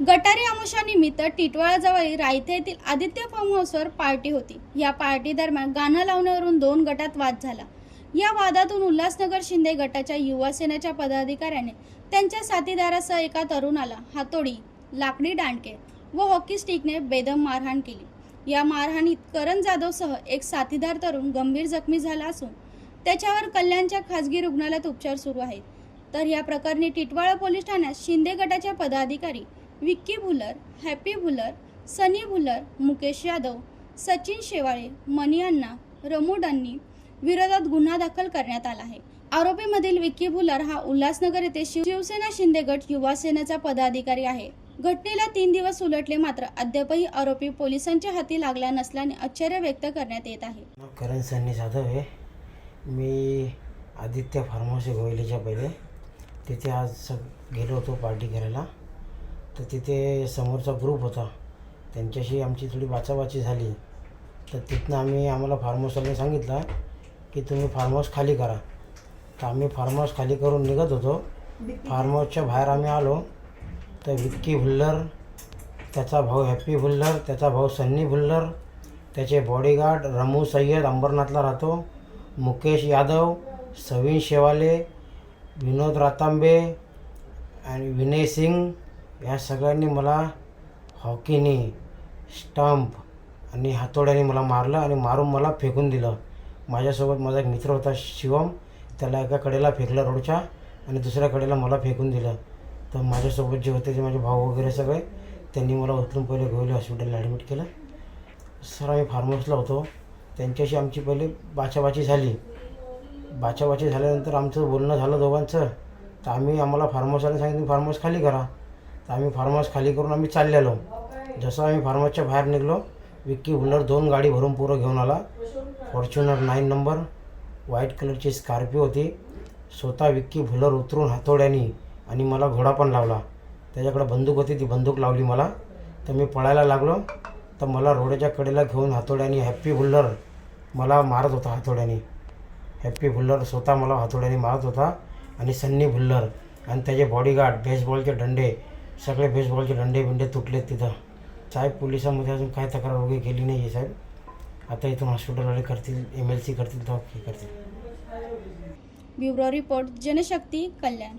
गटारी अमुषानिमित्त टिटवाळाजवळील रायथे येथील आदित्य फार्म हाऊसवर पार्टी होती. या पार्टी दरम्यान गाणं लावण्यावरून दोन गटात वाद झाला. या वादातून उल्हासनगर शिंदे गटाच्या युवा सेनेच्या पदाधिकाऱ्याने त्यांच्या साथीदारासह एका तरुणाला हातोडी लाकडी दांडके व हॉकी स्टिकने बेदम मारहाण केली. या मारहाणीत करण जाधवसह एक साथीदार तरुण गंभीर जखमी झाला असून त्याच्यावर कल्याणच्या खासगी रुग्णालयात उपचार सुरू आहेत. तर या प्रकरणी टिटवाळा पोलीस ठाण्यात शिंदे गटाच्या पदाधिकारी विक्की भुलर हॅपी भुलर सनी भुलर मुकेश यादव सचिन शेवाळे मनी अण्णा रमोडांनी विरोधात गुन्हा दाखल करण्यात आला आहे. आरोपीमधील विक्की भुलर हा उल्हासनगर येथे शिवसेना शिंदे गट युवा सेनेचा पदाधिकारी आहे. घटनेला तीन दिवस उलटले मात्र अद्यापही आरोपी पोलिसांच्या हाती लागला नसल्याने आश्चर्य व्यक्त करण्यात येत आहे. करण सन्नी जाधव आहे मी आदित्य फार्महाऊस गोयलीच्या पहिले. तिथे आज गेलो होतो पार्टी करायला. तर तिथे समोरचा ग्रुप होता. त्यांच्याशी आमची थोडी बाचाबाची झाली. तर तिथनं आम्ही आम्हाला फार्महाऊसवाल्याने सांगितलं की तुम्ही फार्महाऊस खाली करा. तर आम्ही फार्महाऊस खाली करून निघत होतो. फार्महाऊसच्या बाहेर आम्ही आलो. तर विक्की भुल्लर त्याचा भाऊ हॅप्पी भुल्लर त्याचा भाऊ सन्नी भुल्लर त्याचे बॉडीगार्ड रमू सय्यद अंबरनाथला राहतो मुकेश यादव सवीन शेवाले विनोद रातांबे आणि विनय सिंग या सगळ्यांनी मला हॉकीने स्टंप आणि हातोड्याने मला मारलं आणि मारून मला फेकून दिलं. माझ्यासोबत माझा एक मित्र होता शिवम त्याला एका कडेला फेकलं रोडच्या आणि दुसऱ्या कडेला मला फेकून दिलं. तर माझ्यासोबत जे होते ते माझे भाऊ वगैरे सगळे त्यांनी मला उचलून पहिले गोवले हॉस्पिटलला ॲडमिट केलं. सर आम्ही फार्महाऊसला होतो. त्यांच्याशी आमची पहिले बाचाबाची झाली. बाचाबाची झाल्यानंतर आमचं बोलणं झालं दोघांचं. तर आम्ही आम्हाला फार्महाऊसवाल्याने सांगितलं फार्महाऊस खाली करा. तर आम्ही फार्महाऊस खाली करून आम्ही चाललेलो. जसं आम्ही फार्महाऊसच्या बाहेर निघलो विक्की हुलर दोन गाडी भरून पुरं घेऊन आला. फॉर्च्युनर नाईन नंबर व्हाईट कलरची स्कॉर्पिओ होती. स्वतः विक्की भुलर उतरून हातोड्यानी आणि मला घोडा पण लावला. त्याच्याकडे बंदूक होती ती बंदूक लावली मला. तर मी पळायला लागलो. तर मला रोडच्या कडेला घेऊन हातोड्याने हॅप्पी भुल्लर मला मारत होता हातोड्याने. हॅप्पी भुल्लर स्वतः मला हातोड्याने मारत होता आणि सन्नी भुल्लर आणि त्याचे बॉडीगार्ड बेसबॉलचे डंडे सगळे बेसबॉलचे डंडे बिंडे तुटलेत तिथं. साहेब पोलिसामध्ये अजून काय तक्रार वगैरे केली नाही आहे साहेब. आता इथून हॉस्पिटलवाले करतील एम एल सी करतील तर हे करतील. Bureau report Janshakti Kalyan.